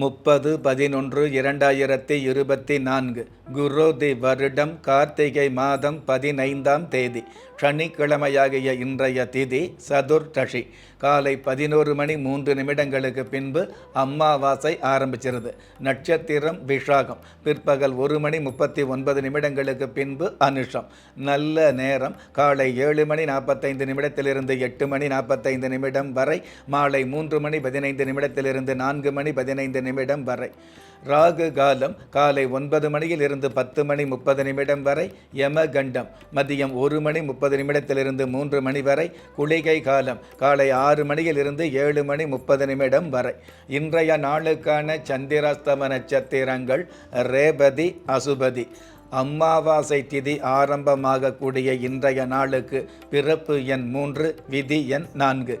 முப்பது பதினொன்று இரண்டாயிரத்தி இருபத்தி நான்கு குரோதி வருடம் கார்த்திகை மாதம் பதினைந்தாம் தேதி. சனிக்கிழமையாகிய இன்றைய திதி சதுர்டஷி காலை பதினோரு மணி மூன்று நிமிடங்களுக்கு பின்பு அம்மாவாசை ஆரம்பிச்சிருது. நட்சத்திரம் விஷாகம் பிற்பகல் ஒரு மணி முப்பத்தி ஒன்பது நிமிடங்களுக்கு பின்பு அனுஷம். நல்ல நேரம். காலை ஏழு மணி நாற்பத்தைந்து நிமிடத்திலிருந்து எட்டு மணி நாற்பத்தைந்து நிமிடம் வரை. மாலை மூன்று மணி பதினைந்து நிமிடத்திலிருந்து நான்கு மணி பதினைந்து நிமிடம் வரை. ராகு காலம் காலை ஒன்பது மணியில் இருந்து பத்து மணி முப்பது நிமிடம் வரை யமகண்டம். மதியம் ஒரு மணி முப்பது நிமிடத்திலிருந்து மூன்று மணி வரை குளிகை காலம் காலை ஆறு மணியில் இருந்து ஏழு மணி முப்பது நிமிடம் வரை. இன்றைய நாளுக்கான சந்திராஸ்தம நட்சத்திரங்கள் ரேபதி அசுபதி. அம்மாவாசை திதி ஆரம்பமாகக்கூடிய இன்றைய நாளுக்கு பிறப்பு எண் மூன்று விதி எண் நான்கு.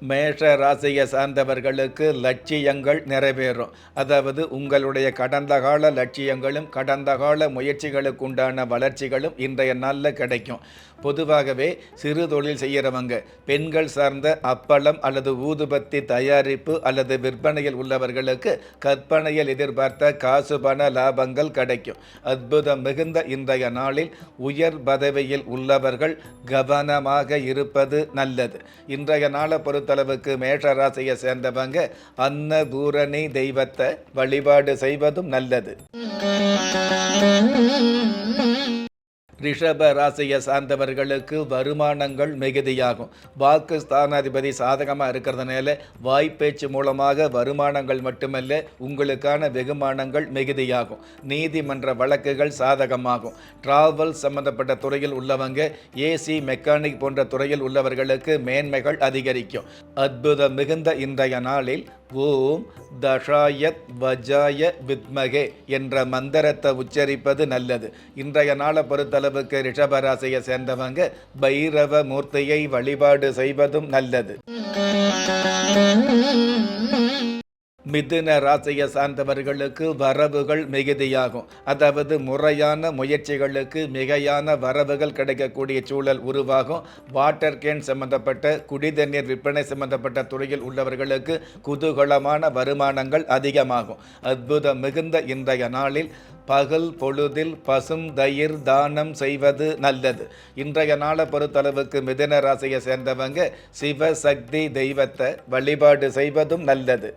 மேஷ ராசியை சார்ந்தவர்களுக்கு லட்சியங்கள் நிறைவேறும். அதாவது உங்களுடைய கடந்த கால லட்சியங்களும் கடந்த கால முயற்சிகளுக்கு உண்டான வளர்ச்சிகளும் இன்றைய நாளில் கிடைக்கும். பொதுவாகவே சிறு தொழில் செய்கிறவங்க பெண்கள் சார்ந்த அப்பளம் அல்லது ஊதுபத்தி தயாரிப்பு அல்லது விற்பனையில் உள்ளவர்களுக்கு கற்பனையில் எதிர்பார்த்த காசு பண லாபங்கள் கிடைக்கும். அற்புதம் மிகுந்த இன்றைய நாளில் உயர் பதவியில் உள்ளவர்கள் கவனமாக இருப்பது நல்லது. இன்றைய நாளை பொறுத்தளவுக்கு மேஷராசியை சேர்ந்தவங்க அன்னபூரணி தெய்வத்தை வழிபாடு செய்வதும் நல்லது. ரிஷப ராசியை சார்ந்தவர்களுக்கு வருமானங்கள் மிகுதியாகும். வாக்கு ஸ்தானாதிபதி சாதகமாக இருக்கிறதுனால வாய்ப்பேச்சு மூலமாக வருமானங்கள் மட்டுமல்ல உங்களுக்கான வெகுமானங்கள் மிகுதியாகும். நீதிமன்ற வழக்குகள் சாதகமாகும். டிராவல் சம்பந்தப்பட்ட துறையில் உள்ளவங்க ஏசி மெக்கானிக் போன்ற துறையில் உள்ளவர்களுக்கு மேன்மைகள் அதிகரிக்கும். அற்புதம் மிகுந்த இன்றைய நாளில் ஓம் தஷாயத் வஜாய வித்மகே என்ற மந்திரத்தை உச்சரிப்பது நல்லது. இன்றைய நாளை பொறுத்தளவுக்கு ரிஷபராசியை சேர்ந்தவங்க பைரவ மூர்த்தியை வழிபாடு செய்வதும் நல்லது. மிதுன ராசியை சார்ந்தவர்களுக்கு வரவுகள் மிகுதியாகும். அதாவது முறையான முயற்சிகளுக்கு மிகையான வரவுகள் கிடைக்கக்கூடிய சூழல் உருவாகும். வாட்டர் கேன் சம்பந்தப்பட்ட குடிதண்ணீர் விற்பனை சம்பந்தப்பட்ட துறையில் உள்ளவர்களுக்கு குதூகலமான வருமானங்கள் அதிகமாகும். அற்புதம் மிகுந்த இன்றைய நாளில் பகல் பொழுதில் பசும் தயிர் தானம் செய்வது நல்லது. இன்றைய நாளை பொறுத்தளவுக்கு மிதன ராசியை சேர்ந்தவங்க சிவசக்தி தெய்வத்தை வழிபாடு செய்வதும் நல்லது.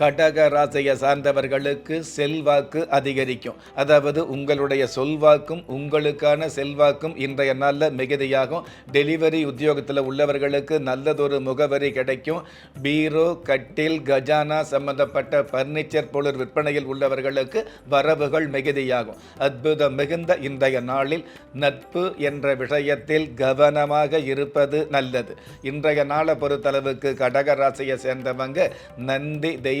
கடக ராசியை சார்ந்தவர்களுக்கு செல்வாக்கு அதிகரிக்கும். அதாவது உங்களுடைய சொல்வாக்கும் உங்களுக்கான செல்வாக்கும் இன்றைய நாளில் மிகுதியாகும். டெலிவரி உத்தியோகத்தில் உள்ளவர்களுக்கு நல்லதொரு முகவரி கிடைக்கும். பீரோ கட்டில் கஜானா சம்பந்தப்பட்ட பர்னிச்சர் பொருள் விற்பனையில் உள்ளவர்களுக்கு வரவுகள் மிகுதியாகும். அற்புதம் மிகுந்த இன்றைய நாளில் நட்பு என்ற விஷயத்தில் கவனமாக இருப்பது நல்லது. இன்றைய நாளை பொறுத்தளவுக்கு கடக ராசியை சேர்ந்தவங்க நந்தி தெய்வ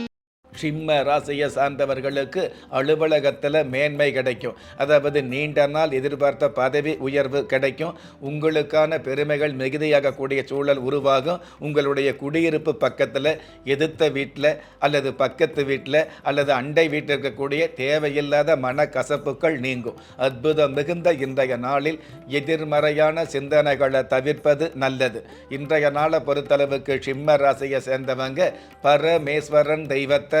சிம்ம ராசியை சார்ந்தவர்களுக்கு அலுவலகத்தில் மேன்மை கிடைக்கும். அதாவது நீண்ட நாள் எதிர்பார்த்த பதவி உயர்வு கிடைக்கும். உங்களுக்கான பெருமைகள் மிகுதியாகக்கூடிய சூழல் உருவாகும். உங்களுடைய குடியிருப்பு பக்கத்தில் எதிர்த்த வீட்டில் அல்லது பக்கத்து வீட்டில் அல்லது அண்டை வீட்டில் இருக்கக்கூடிய தேவையில்லாத மனக்கசப்புகள் நீங்கும். அற்புதம் மிகுந்த இன்றைய நாளில் எதிர்மறையான சிந்தனைகளை தவிர்ப்பது நல்லது. இன்றைய நாளை பொறுத்தளவுக்கு சிம்ம ராசியை சேர்ந்தவங்க பரமேஸ்வரன் தெய்வத்தை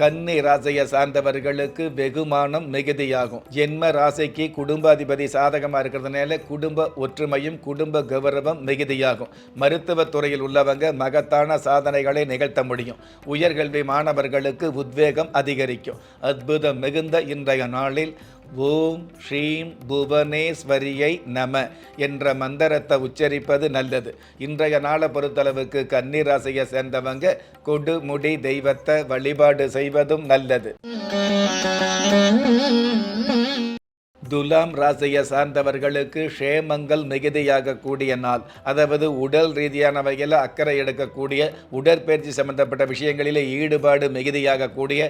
கன்னி ராசியை சார்ந்தவர்களுக்கு வெகுமானம் மிகுதியாகும். ஜென்ம ராசிக்கு குடும்பாதிபதி சாதகமாக இருக்கிறதுனால குடும்ப ஒற்றுமையும் குடும்ப கௌரவம் மிகுதியாகும். மருத்துவத் துறையில் உள்ளவங்க மகத்தான சாதனைகளை நிகழ்த்த முடியும். உயர்கல்வி மாணவர்களுக்கு உத்வேகம் அதிகரிக்கும். அற்புதம் மிகுந்த இன்றைய நாளில் ஓம் ஸ்ரீம் புவனேஸ்வரியை நம என்ற மந்திரத்தை உச்சரிப்பது நல்லது. இன்றைய நாளை பொறுத்தளவுக்கு கன்னிராசியை சேர்ந்தவங்க கொடுமுடி தெய்வத்தை வழிபாடு செய்வதும் நல்லது. துலாம் ராசியை சார்ந்தவர்களுக்கு ஷேமங்கள் மிகுதியாக கூடிய நாள். அதாவது உடல் ரீதியான வகையில் அக்கறை எடுக்கக்கூடிய உடற்பயிற்சி சம்பந்தப்பட்ட விஷயங்களில் ஈடுபாடு மிகுதியாக கூடிய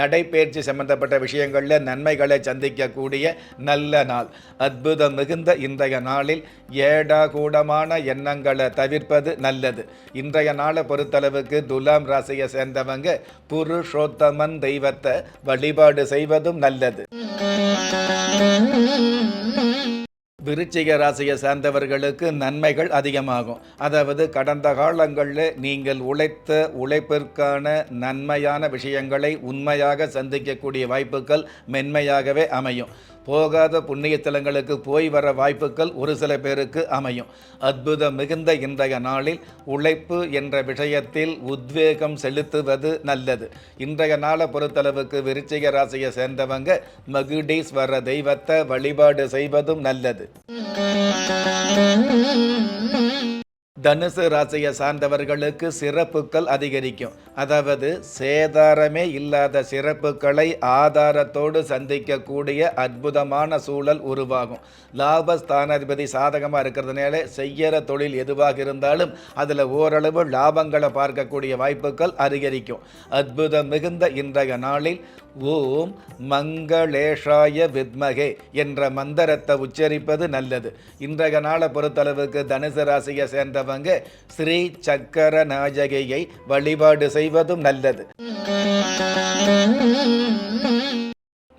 நடைப்பயிற்சி சம்பந்தப்பட்ட விஷயங்களில் நன்மைகளை சந்திக்கக்கூடிய நல்ல நாள். அற்புதம் மிகுந்த இன்றைய நாளில் ஏடாகூடமான எண்ணங்களை தவிர்ப்பது நல்லது. இன்றைய நாளை பொறுத்தளவுக்கு துலாம் ராசியை சேர்ந்தவங்க புருஷோத்தமன் தெய்வத்தை வழிபாடு செய்வதும் நல்லது. விருச்சிக ராசியை சார்ந்தவர்களுக்கு நன்மைகள் அதிகமாகும். அதாவது கடந்த காலங்களில் நீங்கள் உழைத்த உழைப்பிற்கான நன்மையான விஷயங்களை உண்மையாக சந்திக்கக்கூடிய வாய்ப்புகள் மென்மையாகவே அமையும். போகாத புண்ணியத்தலங்களுக்கு போய் வர வாய்ப்புகள் ஒரு சில பேருக்கு அமையும். அற்புதம் மிகுந்த இன்றைய நாளில் உழைப்பு என்ற விஷயத்தில் உத்வேகம் செலுத்துவது நல்லது. இன்றைய நாளை பொறுத்தளவுக்கு விருச்சிக ராசியை சேர்ந்தவங்க மகுடீஸ்வர தெய்வத்தை வழிபாடு செய்வதும் நல்லது. தனுசு ராசியை சார்ந்தவர்களுக்கு சிறப்புகள் அதிகரிக்கும். அதாவது சேதாரமே இல்லாத சிறப்புகளை ஆதாரத்தோடு சந்திக்கக்கூடிய அற்புதமான சூழல் உருவாகும். லாபஸ்தானாதிபதி சாதகமாக இருக்கிறதுனால செய்யற தொழில் எதுவாக இருந்தாலும் அதில் ஓரளவு லாபங்களை பார்க்கக்கூடிய வாய்ப்புகள் அதிகரிக்கும். அற்புதம் மிகுந்த இன்றைய நாளில் ஓம் மங்களேஷாய வித்மகே என்ற மந்திரத்தை உச்சரிப்பது நல்லது. இன்றைய நாளை பொறுத்தளவுக்கு தனுசு ராசியை சேர்ந்தவங்க ஸ்ரீ சக்கர நாயகியை வழிபாடு செய்வதும் நல்லது.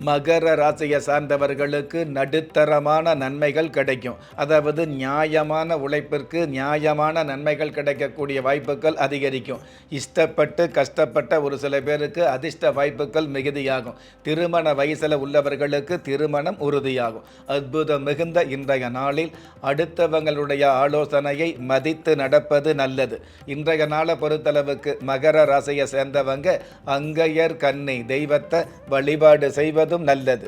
மகர ராசியை சார்ந்தவர்களுக்கு நடுத்தரமான நன்மைகள் கிடைக்கும். அதாவது நியாயமான உழைப்பிற்கு நியாயமான நன்மைகள் கிடைக்கக்கூடிய வாய்ப்புகள் அதிகரிக்கும். இஷ்டப்பட்டு கஷ்டப்பட்ட ஒரு சில பேருக்கு அதிர்ஷ்ட வாய்ப்புகள் மிகுதியாகும். திருமண வயசில் உள்ளவர்களுக்கு திருமணம் உறுதியாகும். அற்புதம் மிகுந்த இன்றைய நாளில் அடுத்தவங்களுடைய ஆலோசனையை மதித்து நடப்பது நல்லது. இன்றைய நாளை பொறுத்தளவுக்கு மகர ராசியை சேர்ந்தவங்க அங்கையர் கன்னி தெய்வத்தை வழிபாடு செய்வதும் நல்லது.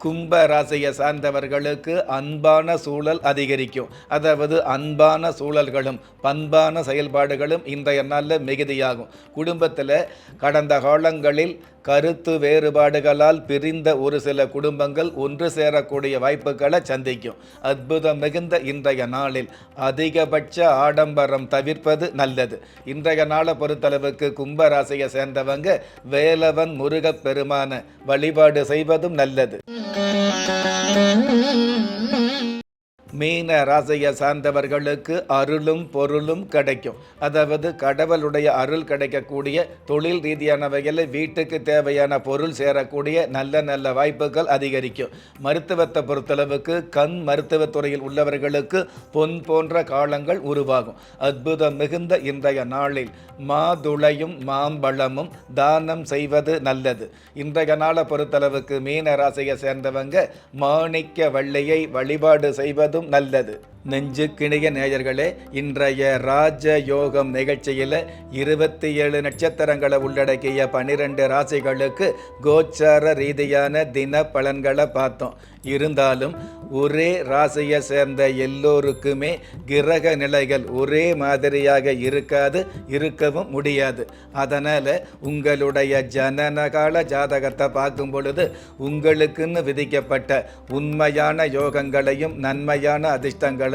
கும்ப ராசியை சார்ந்தவர்களுக்கு அன்பான சூழல் அதிகரிக்கும். அதாவது அன்பான சூழல்களும் பண்பான செயல்பாடுகளும் இன்றைய நாளில் மிகுதியாகும். குடும்பத்தில் கடந்த காலங்களில் கருத்து வேறுபாடுகளால் பிரிந்த ஒரு சில குடும்பங்கள் ஒன்று சேரக்கூடிய வாய்ப்புகளை சந்திக்கும். அற்புதம் மிகுந்த இன்றைய நாளில் அதிகபட்ச ஆடம்பரம் தவிர்ப்பது நல்லது. இன்றைய நாளை பொறுத்தளவுக்கு கும்பராசியை சேர்ந்தவங்க வேலவன் முருகப் பெருமான வழிபாடு செய்வதும் நல்லது. மீன ராசியை சார்ந்தவர்களுக்கு அருளும் பொருளும் கிடைக்கும். அதாவது கடவுளுடைய அருள் கிடைக்கக்கூடிய தொழில் ரீதியான வகையில் வீட்டுக்கு தேவையான பொருள் சேரக்கூடிய நல்ல நல்ல வாய்ப்புகள் அதிகரிக்கும். மருத்துவத்தை பொறுத்தளவுக்கு கண் மருத்துவத்துறையில் உள்ளவர்களுக்கு பொன் போன்ற காலங்கள் உருவாகும். அற்புதம் மிகுந்த இன்றைய நாளில் மாதுளையும் மாம்பழமும் தானம் செய்வது நல்லது. இன்றைய நாளை பொறுத்தளவுக்கு மீன ராசியை சேர்ந்தவங்க மாணிக்க வள்ளியை வழிபாடு செய்வதும் நல்லது. நெஞ்சுக்கிணிய நேயர்களே இன்றைய ராஜ யோகம் நிகழ்ச்சியில் இருபத்தி ஏழு நட்சத்திரங்களை உள்ளடக்கிய பன்னிரெண்டு ராசிகளுக்கு கோச்சார ரீதியான தின பலன்களை பார்த்தோம். இருந்தாலும் ஒரே ராசியை சேர்ந்த எல்லோருக்குமே கிரக நிலைகள் ஒரே மாதிரியாக இருக்காது இருக்கவும் முடியாது. அதனால் உங்களுடைய ஜனனகால ஜாதகத்தை பார்க்கும் பொழுது உங்களுக்குன்னு விதிக்கப்பட்ட உண்மையான யோகங்களையும் நன்மையான அதிர்ஷ்டங்களையும்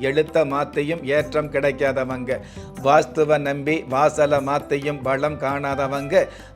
எழுத்த மாத்தையும் ஏற்றம் கிடைக்காதவங்க. வாஸ்துவ நம்பி வாசலை மாத்தையும் பலம் காணாதவங்க.